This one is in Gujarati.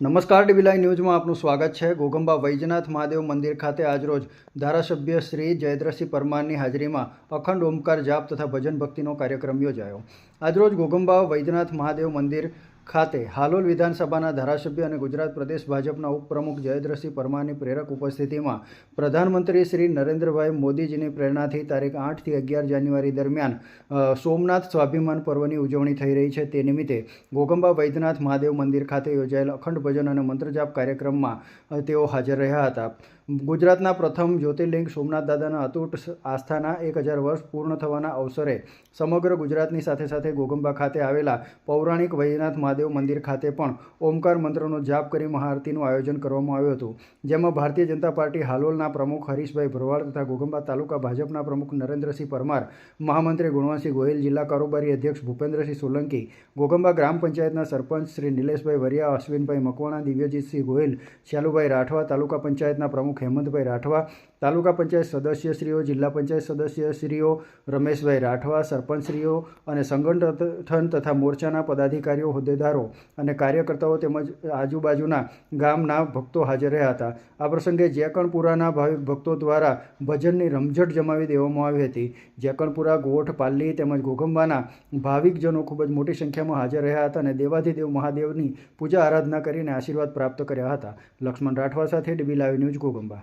નમસ્કાર ડીબીલાઈ ન્યૂઝમાં આપનું સ્વાગત છે. ગોગંબા વૈજનાથ મહાદેવ મંદિર ખાતે આજરોજ ધારાસભ્ય શ્રી જયદ્રસિંહ પરમારની હાજરીમાં અખંડ ઓમકાર જાપ તથા ભજન ભક્તિનો કાર્યક્રમ યોજાયો. આજરોજ ગોગંબા વૈજનાથ મહાદેવ મંદિર ખાતે હાલોલ વિધાનસભાના ધારાસભ્ય અને ગુજરાત પ્રદેશ ભાજપના ઉપપ્રમુખ જયદ્રસિંહ પરમારની પ્રેરક ઉપસ્થિતિમાં પ્રધાનમંત્રી શ્રી નરેન્દ્રભાઈ મોદીજીની પ્રેરણાથી તારીખ આઠથી અગિયાર જાન્યુઆરી દરમિયાન સોમનાથ સ્વાભિમાન પર્વની ઉજવણી થઈ રહી છે. તે નિમિત્તે ગોગંબા વૈદ્યનાથ મહાદેવ મંદિર ખાતે યોજાયેલ અખંડ ભજન અને મંત્રજાપ કાર્યક્રમમાં તેઓ હાજર રહ્યા હતા. ગુજરાતના પ્રથમ જ્યોતિર્લિંગ સોમનાથ દાદાના અતૂટ આસ્થાના એક હજાર વર્ષ પૂર્ણ થવાના અવસરે સમગ્ર ગુજરાતની સાથે સાથે ગોગંબા ખાતે આવેલા પૌરાણિક વૈદ્યનાથ મહાદેવ મંદિર ખાતે પણ ઓમકાર મંત્રનો જાપ કરી મહાઆરતીનું આયોજન કરવામાં આવ્યું હતું. જેમાં ભારતીય જનતા પાર્ટી હાલોલના પ્રમુખ હરીશભાઈ ભરવાડ તથા ગોગંબા તાલુકા ભાજપના પ્રમુખ નરેન્દ્રસિંહ પરમાર, મહામંત્રી ગુણવંતસિંહ ગોહિલ જિલ્લા કારોબારી અધ્યક્ષ ભૂપેન્દ્રસિંહ સોલંકી, ગોગંબા ગ્રામ પંચાયતના સરપંચ શ્રી નિલેશભાઈ વરિયા, અશ્વિનભાઈ મકવાણા, દિવ્યજીતસિંહ ગોહિલ શાલુભાઈ રાઠવા તાલુકા પંચાયતના પ્રમુખ હેમંતભાઈ રાઠવા તાલુકા પંચાયત સદસ્યશ્રીઓ, જિલ્લા પંચાયત સદસ્યશ્રીઓ, રમેશભાઈ રાઠવા, સરપંચશ્રીઓ અને સંગઠન તથા મોરચાના પદાધિકારીઓ, હોદ્દેદારો અને કાર્યકર્તાઓ તેમજ આજુબાજુના ગામના ભક્તો હાજર રહ્યા હતા. આ પ્રસંગે જેકણપુરાના ભાવિક ભક્તો દ્વારા ભજનની રમઝટ જમાવી દેવામાં આવી હતી. જેકણપુરા ગોઠ, પાલ્લી તેમજ ગોગંબાના ભાવિકજનો ખૂબ જ મોટી સંખ્યામાં હાજર રહ્યા હતા અને દેવાધિદેવ મહાદેવની પૂજા આરાધના કરીને આશીર્વાદ પ્રાપ્ત કર્યા હતા. લક્ષ્મણ રાઠવા સાથે ડીબી લાઈવ ન્યૂઝ ઘોગંબા